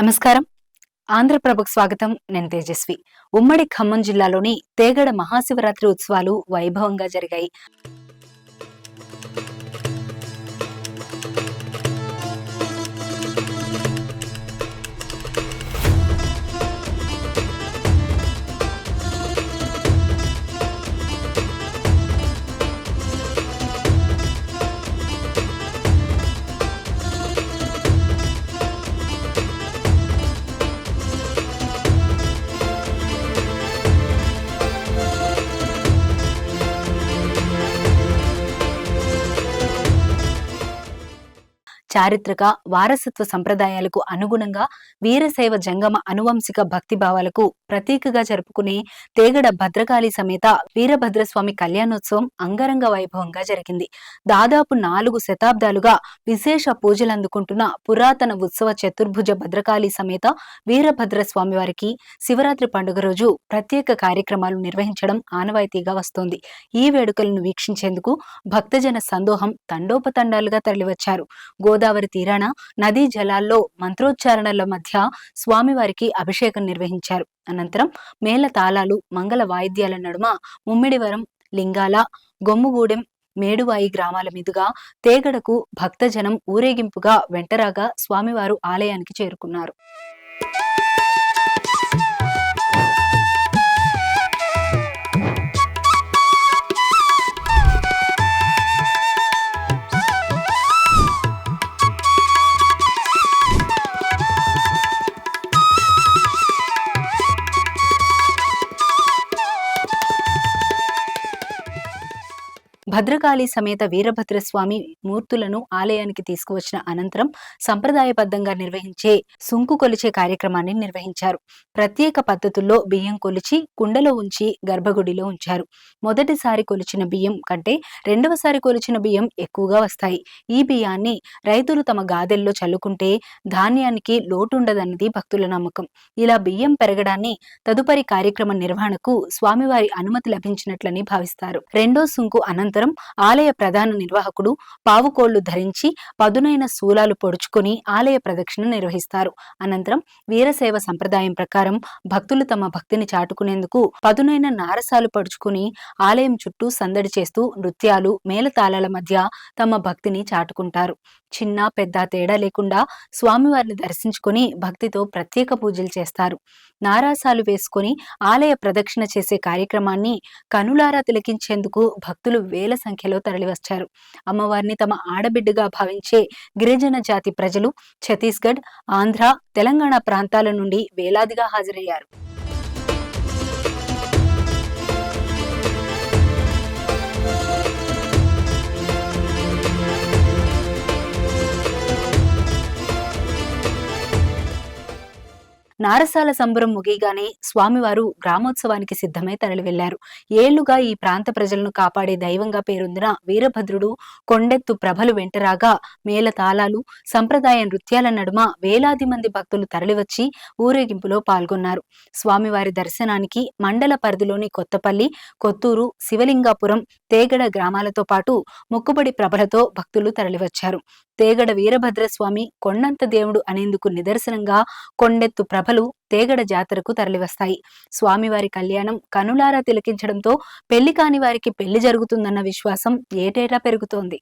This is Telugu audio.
నమస్కారం. ఆంధ్రప్రభకు స్వాగతం. నేను తేజస్వి. ఉమ్మడి ఖమ్మం జిల్లాలోని తేగడ మహాశివరాత్రి ఉత్సవాలు వైభవంగా జరిగాయి. చారిత్రక వారసత్వ సంప్రదాయాలకు అనుగుణంగా వీరశైవ జంగమ అనువంశిక భక్తి భావాలకు ప్రతీకగా జరుపుకునే తేగడ భద్రకాళి సమేత వీరభద్రస్వామి కళ్యాణోత్సవం అంగరంగ వైభవంగా జరిగింది. దాదాపు నాలుగు శతాబ్దాలుగా విశేష పూజలు అందుకుంటున్న పురాతన ఉత్సవ చతుర్భుజ భద్రకాళి సమేత వీరభద్రస్వామి వారికి శివరాత్రి పండుగ రోజు ప్రత్యేక కార్యక్రమాలు నిర్వహించడం ఆనవాయితీగా వస్తోంది. ఈ వేడుకలను వీక్షించేందుకు భక్తజన సందోహం తండోపతండాలుగా తరలివచ్చారు. గోదావరి తీరాన నదీ జలాల్లో మంత్రోచ్చారణల మధ్య స్వామివారికి అభిషేకం నిర్వహించారు. అనంతరం మేళ తాళాలు మంగళ వాయిద్యాల నడుమ ముమ్మిడివరం లింగాల గొమ్ముగూడెం మేడువాయి గ్రామాల మీదుగా తేగడకు భక్తజనం ఊరేగింపుగా వెంటరాగా స్వామివారు ఆలయానికి చేరుకున్నారు. భద్రకాళి సమేత వీరభద్రస్వామి మూర్తులను ఆలయానికి తీసుకువచ్చిన అనంతరం సంప్రదాయబద్ధంగా నిర్వహించే సుంకు కొలిచే కార్యక్రమాన్ని నిర్వహించారు. ప్రత్యేక పద్ధతుల్లో బియ్యం కొలిచి కుండలో ఉంచి గర్భగుడిలో ఉంచారు. మొదటిసారి కొలిచిన బియ్యం కంటే రెండవసారి కొలిచిన బియ్యం ఎక్కువగా వస్తాయి. ఈ బియ్యాన్ని రైతులు తమ గాదెల్లో చల్లుకుంటే ధాన్యానికి లోటుండదన్నది భక్తుల నమ్మకం. ఇలా బియ్యం పెరగడాన్ని తదుపరి కార్యక్రమ నిర్వహణకు స్వామివారి అనుమతి లభించినట్లని భావిస్తారు. రెండో సుంకు అనంతరం అనంతరం ఆలయ ప్రధాన నిర్వాహకుడు పావుకోళ్ళు ధరించి పదునైన శూలాలు పొడుచుకొని ఆలయ ప్రదక్షిణ నిర్వహిస్తారు. అనంతరం వీరసేవ సంప్రదాయం ప్రకారం భక్తులు తమ భక్తిని చాటుకునేందుకు పదునైన నారసాలు పడుచుకుని ఆలయం చుట్టూ సందడి చేస్తూ నృత్యాలు మేళతాళాల మధ్య తమ భక్తిని చాటుకుంటారు. చిన్న పెద్ద తేడా లేకుండా స్వామివారిని దర్శించుకొని భక్తితో ప్రత్యేక పూజలు చేస్తారు. నారాసాలు వేసుకొని ఆలయ ప్రదక్షిణ చేసే కార్యక్రమాన్ని కనులారా తిలకించేందుకు భక్తులు వేల సంఖ్యలో తరలివచ్చారు. అమ్మవారిని తమ ఆడబిడ్డగా భావించే గిరిజన జాతి ప్రజలు ఛత్తీస్గఢ్ ఆంధ్ర తెలంగాణ ప్రాంతాల నుండి వేలాదిగా హాజరయ్యారు. నారసాల సంబరం ముగియగానే స్వామివారు గ్రామోత్సవానికి సిద్ధమై తరలి వెళ్ళారు ఏళ్ళుగా ఈ ప్రాంత ప్రజలను కాపాడే దైవంగా పేరొందిన వీరభద్రుడు కొండెత్తు ప్రభలు వెంటరాగా మేళతాళాలు సంప్రదాయ నృత్యాల నడుమ వేలాది మంది భక్తులు తరలివచ్చి ఊరేగింపులో పాల్గొన్నారు. స్వామివారి దర్శనానికి మండల పరిధిలోని కొత్తపల్లి కొత్తూరు శివలింగాపురం తేగడ గ్రామాలతో పాటు మొక్కుబడి ప్రభలతో భక్తులు తరలివచ్చారు. తేగడ వీరభద్రస్వామి కొండంత దేవుడు అనేందుకు నిదర్శనంగా కొండెత్తు ప్రభ సభలు తేగడ జాతరకు తరలివస్తాయి. స్వామివారి కళ్యాణం కనులారా తిలకించడంతో పెళ్ళి కాని వారికి పెళ్ళి జరుగుతుందన్న విశ్వాసం ఏటేటా పెరుగుతోంది.